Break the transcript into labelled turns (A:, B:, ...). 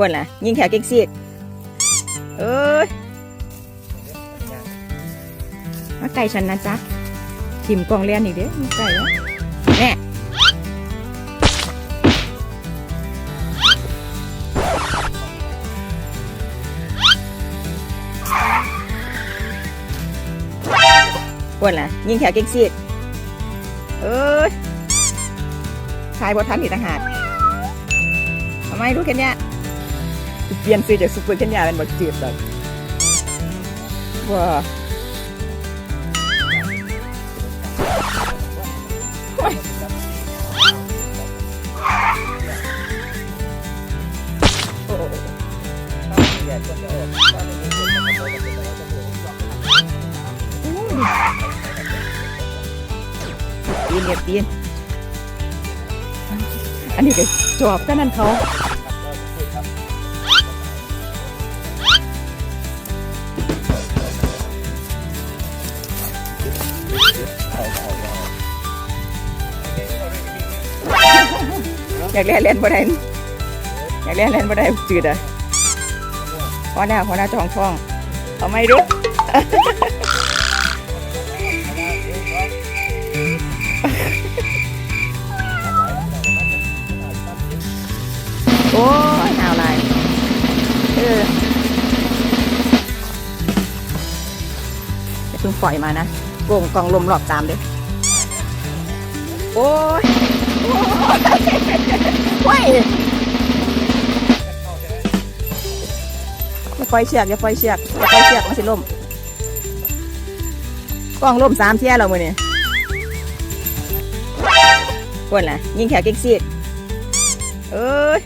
A: กวนล่ะ ยิงแขกเก๊กซีกเอ้ยมาไก่ฉันนะจ๊ะทิมกองเลียนอีกเด้อมาไก่แล้วแน่กวนล่ะ ยิงแขกเก๊กซีกเอ้ยทายบททันอีกต่างหากทำไมรู้แค่นี้ เปลี่ยนซื้อจากซุปเปอร์เคนยาเป็นบทจืดแบบว้าปีนเนี่ยปีนอันนี้ก็จอบก็นั่นเขา อยากเล่นเล่นบ่ได้อยากเล่นเล่นบ่ได้จืดอะพอแล้วพอแล้วจองท้องเอาไม่รู้โอ้ยหนาวหลยเออจะเพิ่งปล่อยมานะโกงกองลมรอบตามเด้อโอ้ย ปล่อยเชือกอย่าปล่อยเชือกอย่าปล่อยเชือกมันสิล่มกล้องล่มสามเที่ยแล้วมือนี่กวนล่ะยิงแขกเก๊กซี่เอ้ย